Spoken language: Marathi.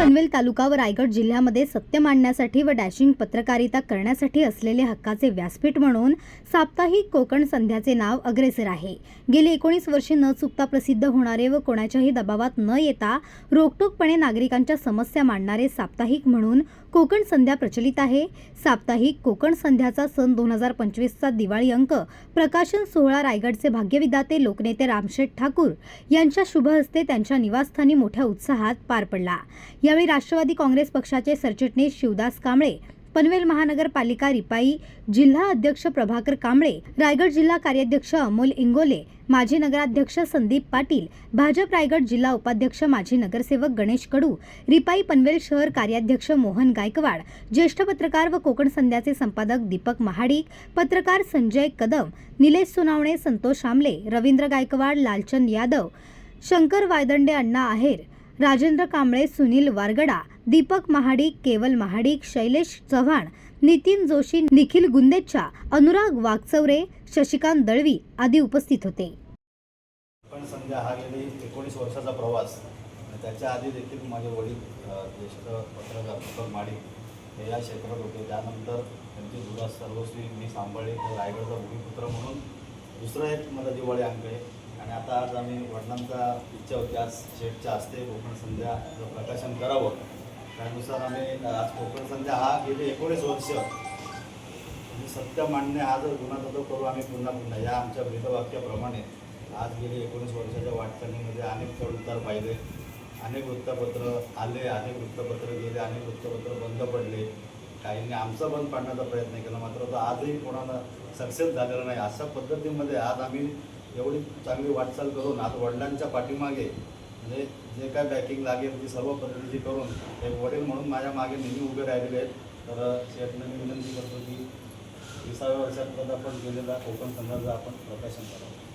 पनवेल तालुका व रायगड जिल्ह्यामध्ये सत्य मांडण्यासाठी व डॅशिंग पत्रकारिता करण्यासाठी असलेले हक्काचे व्यासपीठ म्हणून साप्ताहिक कोकण संध्याचे नाव अग्रेसर आहे. गेली एकोणीस वर्षे न चुकता प्रसिद्ध होणारे व कोणाच्याही दबावात न येता रोखटोकपणे नागरिकांच्या समस्या मांडणारे साप्ताहिक म्हणून कोकण संध्या प्रचलित आहे. साप्ताहिक कोकण संध्याचा सन दोन हजार पंचवीसचा दिवाळी अंक प्रकाशन सोहळा रायगडचे भाग्यविदाते लोकनेते रामशेठ ठाकूर यांच्या शुभ हस्ते त्यांच्या निवासस्थानी मोठ्या उत्साहात पार पडला. यावेळी राष्ट्रवादी काँग्रेस पक्षाचे सरचिटणीस शिवदास कांबळे पनवेल महानगरपालिका रिपाई जिल्हा अध्यक्ष प्रभाकर कांबळे रायगड जिल्हा कार्याध्यक्ष अमोल इंगोले माजी नगराध्यक्ष संदीप पाटील भाजप रायगड जिल्हा उपाध्यक्ष माजी नगरसेवक गणेश कडू रिपाई पनवेल शहर कार्याध्यक्ष मोहन गायकवाड ज्येष्ठ पत्रकार व कोकण संध्याचे संपादक दीपक महाडिक पत्रकार संजय कदम निलेश सोनावणे संतोष आमले रवींद्र गायकवाड लालचंद यादव शंकर वायदंडे अण्णा आहेर राजेंद्र कांबळे सुनील वारगडा दीपक महाडिक केवल महाडिक शैलेश चव्हाण नितीन जोशी निखिल गुंदेच्छा अनुराग वागचौरे शशिकांत दळवी आदी उपस्थित होते. पण संध्या हा गेली एकोणीस वर्षाचा प्रवास. त्याच्या आधी देखील माझे वडील ज्येष्ठ पत्रकार दीपक माडिक हे या क्षेत्रात होते. त्यानंतर त्यांची जुदा सर्वस्वी मी सांभाळले रायगडचा भूमिपुत्र म्हणून दुसरं एक मला दिवाळी अंक आहे. आणि आता आज आम्ही वडिलांचा इच्छा होती आज शेठच्या असते कोकण संध्याचं प्रकाशन करावं. त्यानुसार आम्ही आज कोकण संध्या हा गेली एकोणीस वर्ष. म्हणजे सत्य मांडणे हा जर गुन्हा तो करू आम्ही पुन्हा पुन्हा. या आमच्या ब्रीदवाक्याप्रमाणे आज गेली एकोणीस वर्षाच्या वाटचालीमध्ये अनेक चढउतार पाहिले. अनेक वृत्तपत्र आले अनेक वृत्तपत्र गेले अनेक वृत्तपत्र बंद पडले. काहींनी आमचा बंद पाडण्याचा प्रयत्न केला मात्र तो आजही कोणाला सक्सेस झालेला नाही. अशा पद्धतीमध्ये आज आम्ही एवढी चांगली वाटचाल करून आज वडिलांच्या पाठीमागे म्हणजे जे काय बॅकिंग लागेल ती सर्व पद्धतीची करून एक वडील म्हणून माझ्या मागे नेहमी उभे राहिलेले आहेत. तर शेटने मी विनंती करतो की विसाव्या वर्षात आपण केलेला कोकण संदर्भ आपण प्रकाशन करावं.